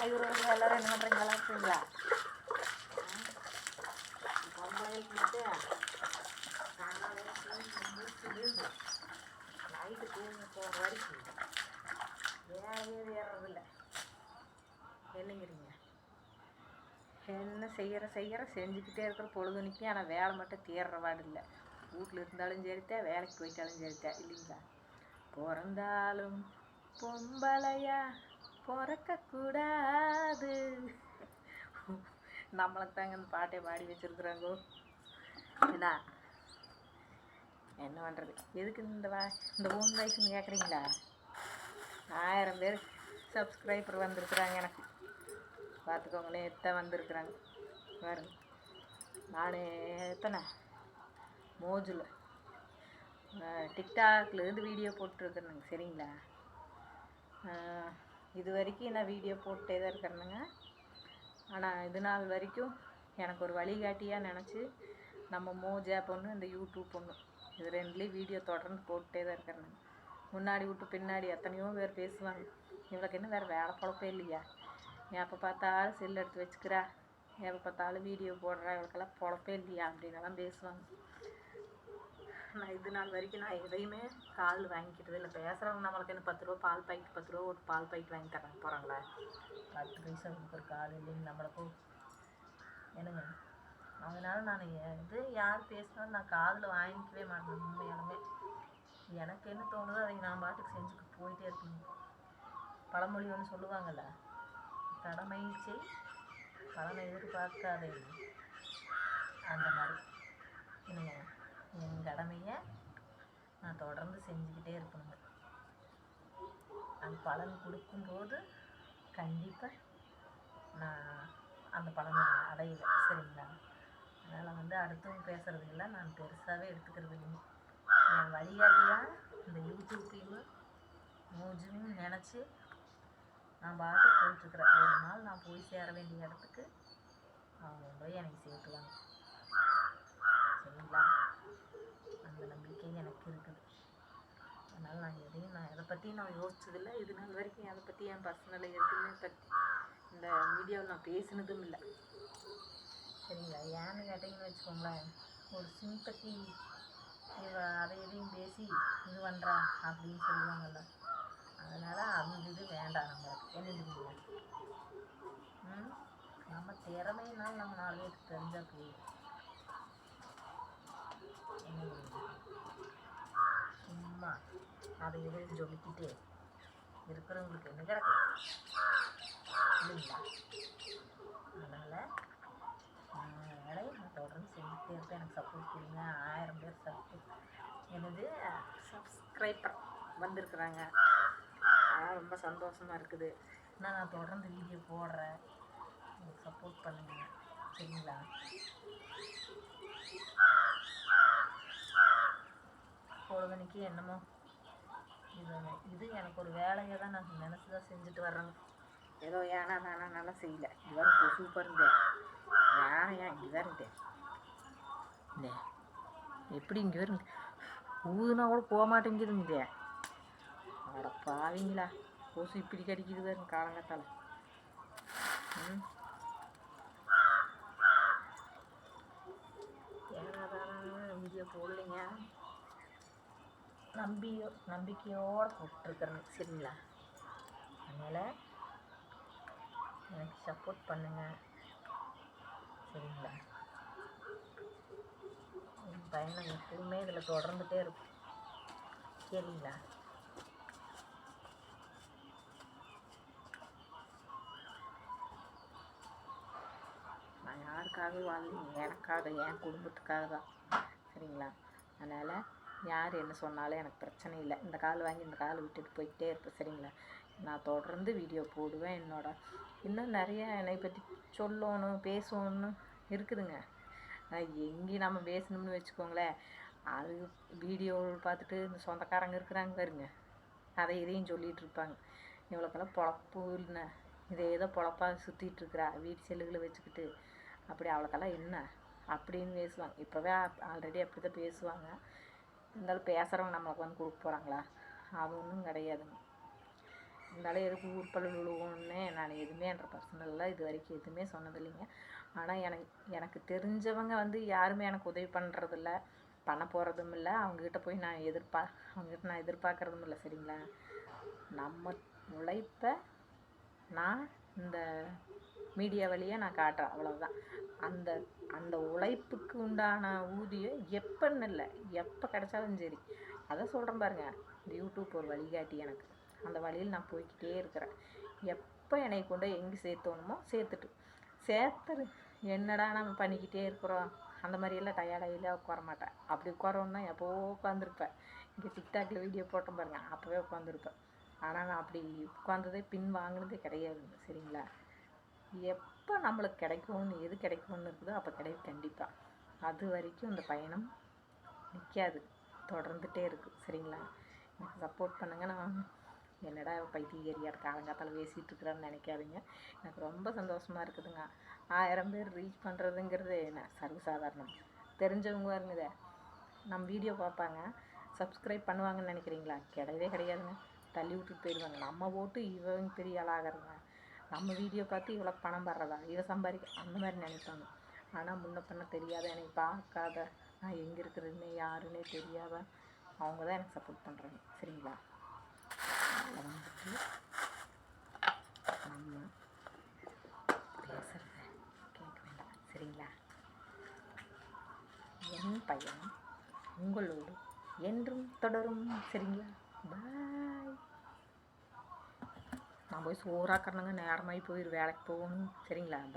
Hi உறவுகள் எல்லாரும் என்ன பண்ணுறீங்க நல்லா இருக்கீங்களா பொம்பளைகளுக்கு மட்டும் காலையில தூங்கி நைட்டு தூங்க போகிற வரைக்கும் வேலையே ஏறதில்ல என்னங்கிறீங்க என்ன செய்கிற செய்கிற செஞ்சுக்கிட்டே இருக்கிற பொழுதுனிக்கு ஆனால் வேலை மட்டும் தீர்றவாடு இல்லை வீட்டில் இருந்தாலும் சரித்தான் வேலைக்கு போயிட்டாலும் சரித்தான் இல்லைங்களா? பிறந்தாலும் பொம்பளையா பிறக்கக்கூடாது. நம்மளுக்கு தாங்க இந்த பாட்டை பாடி வச்சுருக்குறாங்கோ. என்ன என்ன பண்ணுறது எதுக்கு இந்த வா இந்த மூணு வயசுன்னு கேட்குறீங்களா ஆயிரம் பேர் சப்ஸ்கிரைபர் வந்திருக்குறாங்க எனக்கு. பார்த்துக்கோங்களேன் எத்தனை வந்திருக்குறாங்க. பாருங்க. நான் எத்தனை? மோஜில். டிக்டாக்லேருந்து வீடியோ போட்டிருக்கிறேனுங்க சரிங்களா? இது வரைக்கும் நான் வீடியோ போட்டே தான் இருக்கிறேனுங்க. ஆனால் இது நாள் வரைக்கும் எனக்கு ஒரு வழிகாட்டியாக நினச்சி நம்ம மோஜா பொண்ணு இந்த யூடியூப் பொண்ணு இது ரெண்டுலேயும் வீடியோ தொடர்ந்து போட்டே தான் இருக்கிறேனுங்க. முன்னாடி விட்டு பின்னாடி எத்தனையோ பேர் பேசுவாங்க. இவளுக்கு என்ன வேறு வேலை பொழப்பே இல்லையா? எப்போ பார்த்தாலும் செல் எடுத்து வச்சுக்கிறா. எப்போ பார்த்தாலும் வீடியோ போடுறா. இவளுக்கெல்லாம் பொழப்பே இல்லையா? அப்படின்னலாம் பேசுவாங்க. நான் இது நாள் வரைக்கும் நான் எதையுமே கால் வாங்கிக்கிட்டது இல்லை. பேசுகிறவங்க நம்மளுக்கு என்ன பத்து ரூபா பால் பாக்கெட் பத்து ரூபா ஒரு பால் பாக்கெட் வாங்கி தராங்க போகிறாங்களா பத்து பைசா கொடுக்குற கால் இல்லைன்னு நம்மளுக்கும் என்னங்க? அதனால நான் இது யார் பேசினாலும் நான் காதில் வாங்கிக்கவே மாட்டேன் உண்மையாலுமே. எனக்கு என்ன தோணுதோ அதை நான் பாட்டுக்கு செஞ்சுட்டு போயிட்டே இருக்கணும் பழமொழி ஒன்று சொல்லுவாங்கல்ல கடமை செய் பலனை எதிர்பார்க்காதே. அந்த மாதிரி. என்னங்க? என் கடமையை நான் தொடர்ந்து செஞ்சுக்கிட்டே இருக்கணுங்க. அது பலன் கொடுக்கும்போது கண்டிப்பாக நான் அந்த பலனை அடையுவேன் சரிங்களா? அதனால் வந்து அடுத்தவங்க பேசுகிறதுக்கெல்லாம் நான் பெருசாகவே எடுத்துக்கிறது இல்லைங்க. என் வழிகாட்டியாக இந்த யூடியூப்பையும் மூஜும் நினச்சி நான் பாட்டு போயிட்டுருக்குறேன். ஒரு நாள் நான் போய் சேர வேண்டிய இடத்துக்கு அவங்க போய் எனக்கு சேர்த்துவாங்க சரிங்களா அந்த நம்பிக்கை எனக்கு இருக்குது அதனால் நான் எதையும் நான் அதை பற்றியும் நான் யோசிச்சதில்லை. இது நாள் வரைக்கும் அதை பற்றி என் பர்சனலை எதுவுமே பற்றி இந்த மீடியாவில் நான் பேசினதும் இல்லை. சரிங்களா? ஏன்னு கேட்டிங்கன்னு வச்சுக்கோங்களேன் ஒரு சிம்பத்தி இவ அதை எதையும் பேசி இது பண்ணுறா அப்படின்னு சொல்லுவாங்கல்ல. அதனால் அந்த இது வேண்டாம் நம்மளுக்கு என்ன ம்? நம்ம திறமையினால் நம்ம நாலு பேருக்கு தெரிஞ்சால் போதும். என்ன அதை எதையும் சொல்லிக்கிட்டு இருக்கிறவங்களுக்கு என்ன கிடக்கு இல்லைங்களா? அதனால் வேலையை நான் தொடர்ந்து செஞ்சுட்டே இருப்பேன். எனக்கு சப்போர்ட் கொடுங்க. ஆயிரம் பேர் சப்போர்ட் எனது சப்ஸ்கிரைபர் வந்திருக்குறாங்க. அதான் ரொம்ப சந்தோஷமாக இருக்குது. நான் நான் தொடர்ந்து வீடியோ போடுறேன். எனக்கு சப்போர்ட் பண்ணுங்க. சரிங்களா? பொழுதனைக்கு என்னமோ இது இது எனக்கு ஒரு வேலையை தான் நான் நினச்சி தான் செஞ்சுட்டு வர்றேன். ஏதோ ஏனா நானா நல்லா செய்யல. இது வரை கொசு பாருங்க ஏன் இங்கே வருங்க இந்த எப்படி இங்கே வருங்க ஊதுனா கூட போக மாட்டேங்குதுங்க அட பாவிங்களா. கொசு இப்படி கடிக்குது பாருங்க காலங்கத்தால். ம். ஏன்னா தானே வீடியோ போடலைங்க. நம்பியோ நம்பிக்கையோடு போட்டுருக்குறேன் சரிங்களா? அதனால் எனக்கு சப்போர்ட் பண்ணுங்கள் சரிங்களா? என் பயணம் எப்பவுமே இதில் தொடர்ந்துகிட்டே இருக்கும். சரிங்களா? நான் யாருக்காக வாழ்ந்தேன் எனக்காக என் குடும்பத்துக்காக தான். சரிங்களா? அதனால் யார் என்ன சொன்னாலும் எனக்கு பிரச்சனை இல்லை. இந்த கால் வாங்கி இந்த கால் விட்டுட்டு போயிட்டே இருப்பேன் சரிங்களா? நான் தொடர்ந்து வீடியோ போடுவேன் என்னோட. இன்னும் நிறைய என்னை பற்றி சொல்லணும் பேசணும்னு இருக்குதுங்க. எங்கேயும் நம்ம பேசணும்னு வச்சுக்கோங்களேன். அது வீடியோ பார்த்துட்டு இந்த சொந்தக்காரங்க இருக்கிறாங்க பாருங்க. அதை இதையும் சொல்லிகிட்டு இருப்பாங்க. இவ்வளோக்கெல்லாம் பொழப்பு இல்லை இதே ஏதோ பொழப்பாக சுற்றிட்டு இருக்கிறா வீட்டு செல்லுகளை வச்சுக்கிட்டு. அப்படி அவளுக்கெல்லாம் என்ன? அப்படின்னு பேசுவாங்க. இப்போவே ஆல்ரெடி அப்படி தான் பேசுவாங்க. இருந்தாலும் பேசுகிறவங்க நம்மளுக்கு வந்து கொடுக்க போகிறாங்களா அது ஒன்றும் கிடையாதுங்க இருந்தாலும் எதுக்கு ஊர்பல் விழுவோன்னு நான் எதுவுமே என்ற பர்சனலாக இது வரைக்கும் எதுவுமே சொன்னதில்லைங்க ஆனால் எனக்கு எனக்கு தெரிஞ்சவங்க வந்து யாருமே எனக்கு உதவி பண்ணுறதில்ல பண்ண போகிறதும் இல்லை. அவங்கக்கிட்ட போய் நான் எதிர்பா அவங்ககிட்ட நான் எதிர்பார்க்குறதும் இல்லை சரிங்களா? நம்ம உழைப்பை நான் இந்த மீடியா வழியாக நான் காட்டுறேன். அவ்வளோதான் அந்த அந்த உழைப்புக்கு உண்டான ஊதியம் எப்போன்னு இல்லை. எப்போ கிடைச்சாலும் சரி. அதை சொல்கிறேன் பாருங்கள் இந்த யூடியூப் ஒரு வழிகாட்டி எனக்கு. அந்த வழியில் நான் போய்க்கிட்டே இருக்கிறேன். எப்போ என்னை கொண்டு போய் எங்கே சேர்த்தோணுமோ சேர்த்துட்டு. சேர்த்துரு. என்னடா நம்ம பண்ணிக்கிட்டே இருக்கிறோம். அந்த மாதிரியெல்லாம் டயர்டாகிலாம் உட்கார மாட்டேன். அப்படி உட்காரோன்னா எப்போ உட்காந்துருப்பேன் இங்கே டிக்டாக்ல வீடியோ போட்டேன் பாருங்கள் அப்போவே உட்காந்துருப்பேன் ஆனால் நான் அப்படி உட்காந்ததே பின் வாங்கினதே கிடையாதுங்க சரிங்களா? எப்போ நம்மளுக்கு கிடைக்கும்னு எது கிடைக்கும்னு இருக்குதோ அப்போ கிடைக்கும் கண்டிப்பாக அது வரைக்கும் இந்த பயணம் நிற்காது தொடர்ந்துட்டே இருக்குது சரிங்களா? எனக்கு சப்போர்ட் பண்ணுங்கள் நான் என்னடா பைத்தியக்காரியாக காலங்காத்தால் பேசிகிட்டு இருக்கிறான்னு நினைக்காதீங்க. எனக்கு ரொம்ப சந்தோஷமாக இருக்குதுங்க. ஆயிரம் பேர் ரீச் பண்ணுறதுங்கிறது என்ன? சர்வசாதாரணம். தெரிஞ்சவங்க இருங்குதே நம்ம வீடியோ பார்ப்பாங்க. சப்ஸ்கிரைப் பண்ணுவாங்கன்னு நினைக்கிறீங்களா? கிடையவே கிடையாதுங்க. தள்ளி விட்டுட்டு போயிடுவாங்க. நம்ம போட்டு இவங்க பெரிய ஆளாகிறதுங்க நம்ம வீடியோ பார்த்து இவ்வளோ பணம் வர்றதா? இதை சம்பாதிக்க அந்த மாதிரி நினைப்பாங்க. ஆனால் முன்ன பண்ண தெரியாத என்னை பார்க்காத நான் எங்கே இருக்கிறதுன்னு யாருன்னே தெரியாத அவங்க தான் எனக்கு சப்போர்ட் பண்ணுறாங்க சரிங்களா? வந்துட்டு நம்ம பேசுகிறத கேட்க வேண்டாம். சரிங்களா? என் பையன் உங்களோடு என்றும் தொடரும். சரிங்களா? பாய் நான் போய் சோறாக்கணுங்க நேரமாகி போயிரு வேலைக்கு போகணும் சரிங்களா? பாய்